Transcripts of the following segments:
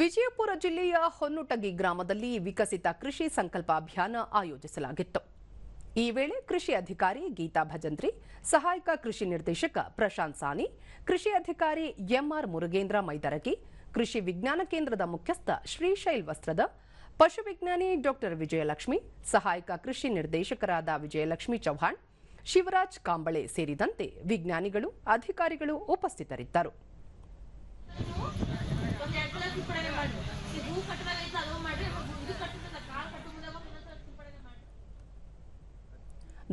ವಿಜಯಪುರ ಜಿಲ್ಲೆಯ ಹೊನ್ನುಟಗಿ ಗ್ರಾಮದಲ್ಲಿ ವಿಕಸಿತ ಕೃಷಿ ಸಂಕಲ್ಪ ಅಭಿಯಾನ ಆಯೋಜಿಸಲಾಗಿತ್ತು. ಈ ವೇಳೆ ಕೃಷಿ ಅಧಿಕಾರಿ ಗೀತಾ ಭಜಂತ್ರಿ, ಸಹಾಯಕ ಕೃಷಿ ನಿರ್ದೇಶಕ ಪ್ರಶಾಂತ್ ಸಾನಿ ಕೃಷಿ ಅಧಿಕಾರಿ ಎಂಆರ್ ಮುರುಗೇಂದ್ರ ಮೈದರಗಿ, ಕೃಷಿ ವಿಜ್ಞಾನ ಕೇಂದ್ರದ ಮುಖ್ಯಸ್ಥ ಶ್ರೀಶೈಲ್ ವಸ್ತ್ರದ ಪಶುವಿಜ್ಞಾನಿ ಡಾಕ್ಟರ್ ವಿಜಯಲಕ್ಷ್ಮಿ, ಸಹಾಯಕ ಕೃಷಿ ನಿರ್ದೇಶಕರಾದ ವಿಜಯಲಕ್ಷ್ಮಿ ಚೌಹಾಣ್ ಶಿವರಾಜ್ ಕಾಂಬಳೆ ಸೇರಿದಂತೆ ವಿಜ್ಞಾನಿಗಳು, ಅಧಿಕಾರಿಗಳು ಉಪಸ್ಥಿತರಿದ್ದರು.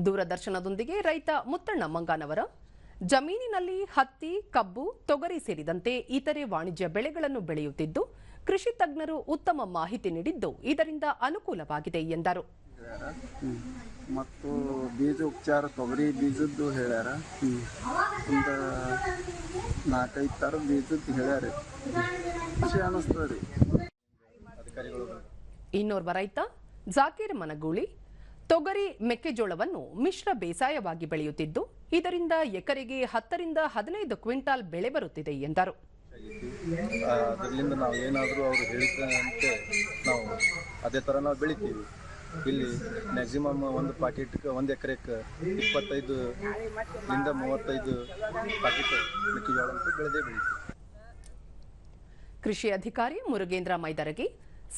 ದೂರದರ್ಶನದೊಂದಿಗೆ ರೈತ ಮುತ್ತಣ್ಣ ಮಂಗಾನವರ. ಜಮೀನಿನಲ್ಲಿ ಹತ್ತಿ ಕಬ್ಬು ತೊಗರಿ ಸೇರಿದಂತೆ ಇತರೆ ವಾಣಿಜ್ಯ ಬೆಳೆಗಳನ್ನು ಬೆಳೆಯುತ್ತಿದ್ದು ಕೃಷಿ ತಜ್ಞರು ಉತ್ತಮ ಮಾಹಿತಿ ನೀಡಿದ್ದು ಇದರಿಂದ ಅನುಕೂಲವಾಗಿದೆ ಎಂದರು. ಮತ್ತು ಬೀಜ ಉಪಚಾರ ತೊಗರಿ ಬೀಜದ್ದು ಹೇಳ್ಯಾರ. ಒಂದು ನಾಲ್ಕೈದು ಥರ ಬೀಜದ್ದು ಹೇಳ್ಯಾರ. ಖುಷಿ ಅನ್ನಿಸ್ತದೆ ರೀ. ಇನ್ನೋರ್ವ ರೈತ ಜಾಕೀರ್ ಮನಗೂಳಿ ತೊಗರಿ ಮೆಕ್ಕೆಜೋಳವನ್ನು ಮಿಶ್ರ ಬೇಸಾಯವಾಗಿ ಬೆಳೆಯುತ್ತಿದ್ದು ಇದರಿಂದ ಎಕರೆಗೆ ಹತ್ತರಿಂದ ಹದಿನೈದು ಕ್ವಿಂಟಾಲ್ ಬೆಳೆ ಬರುತ್ತಿದೆ ಎಂದರು. ಅದರಿಂದ ನಾವು ಏನಾದರೂ ಅವರು ಹೇಳಿದಂತೆ ನಾವು ಅದೇ ತರ ನಾವು ಬೆಳಿತೀವಿ. ಇಲ್ಲಿ ಮ್ಯಾಕ್ಸಿಮಮ್ ಒಂದು ಪಾಕೆಟ್ಗೆ ಒಂದು ಎಕರೆಗೆ ಇಪ್ಪತ್ತೈದು ಇಂದ ಮೂವತ್ತೈದು ಪಾಕೆಟ್ ಮೆಕ್ಕೆಜೋಳ ಅಂತ ಬೆಳೆದೇ ಬೆಳಿತೀವಿ. ಕೃಷಿ ಅಧಿಕಾರಿ ಮುರುಗೇಂದ್ರ ಮೈದರಗಿ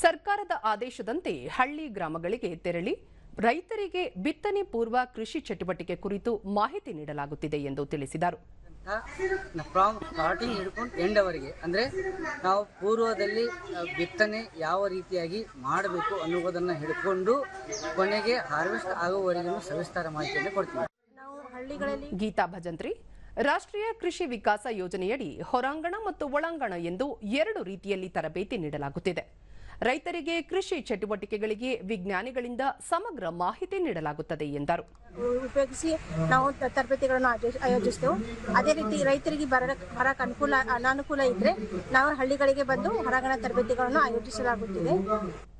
ಸರ್ಕಾರದ ಆದೇಶದಂತೆ ಹಳ್ಳಿ ಗ್ರಾಮಗಳಿಗೆ ತೆರಳಿ ರೈತರಿಗೆ ಬಿತ್ತನೆ ಪೂರ್ವ ಕೃಷಿ ಚಟುವಟಿಕೆ ಕುರಿತು ಮಾಹಿತಿ ನೀಡಲಾಗುತ್ತಿದೆ ಎಂದು ತಿಳಿಸಿದರು. ಫ್ರಾಮ್ ಸ್ಟಾರ್ಟಿಂಗ್ ಹಿಡ್ಕೊಂಡು ಎಂಡವರೆಗೆ ಅಂದರೆ ನಾವು ಪೂರ್ವದಲ್ಲಿ ಬಿತ್ತನೆ ಯಾವ ರೀತಿಯಾಗಿ ಮಾಡಬೇಕು ಅನ್ನುವುದನ್ನು ಹಿಡ್ಕೊಂಡು ಕೊನೆಗೆ ಹಾರ್ವೆಸ್ಟ್ ಆಗುವವರೆಗೂ ಸವಿಸ್ತಾರ ಮಾಹಿತಿಯನ್ನು ಕೊಡ್ತೀವಿ. ನಾವು ಹಳ್ಳಿಗಳಲ್ಲಿ ಗೀತಾ ಭಜಂತ್ರಿ ರಾಷ್ಟ್ರೀಯ ಕೃಷಿ ವಿಕಾಸ ಯೋಜನೆಯಡಿ ಹೊರಾಂಗಣ ಮತ್ತು ಒಳಾಂಗಣ ಎಂದು ಎರಡು ರೀತಿಯಲ್ಲಿ ತರಬೇತಿ ನೀಡಲಾಗುತ್ತಿದೆ. ರೈತರಿಗೆ ಕೃಷಿ ಚಟುವಟಿಕೆಗಳಿಗೆ ವಿಜ್ಞಾನಿಗಳಿಂದ ಸಮಗ್ರ ಮಾಹಿತಿ ನೀಡಲಾಗುತ್ತದೆ ಎಂದರು. ಉಪಯೋಗಿಸಿ ನಾವು ತರಬೇತಿಗಳನ್ನು ಆಯೋಜಿ- ಆಯೋಜಿಸ್ತೇವೆ. ಅದೇ ರೀತಿ ರೈತರಿಗೆ ಬರ ಬರಕ್ಕೆ ಅನುಕೂಲ ಅನಾನುಕೂಲ ಇದ್ರೆ ನಾವು ಹಳ್ಳಿಗಳಿಗೆ ಬಂದು ಹೊರಾಂಗಣ ತರಬೇತಿಗಳನ್ನು ಆಯೋಜಿಸಲಾಗುತ್ತಿದೆ.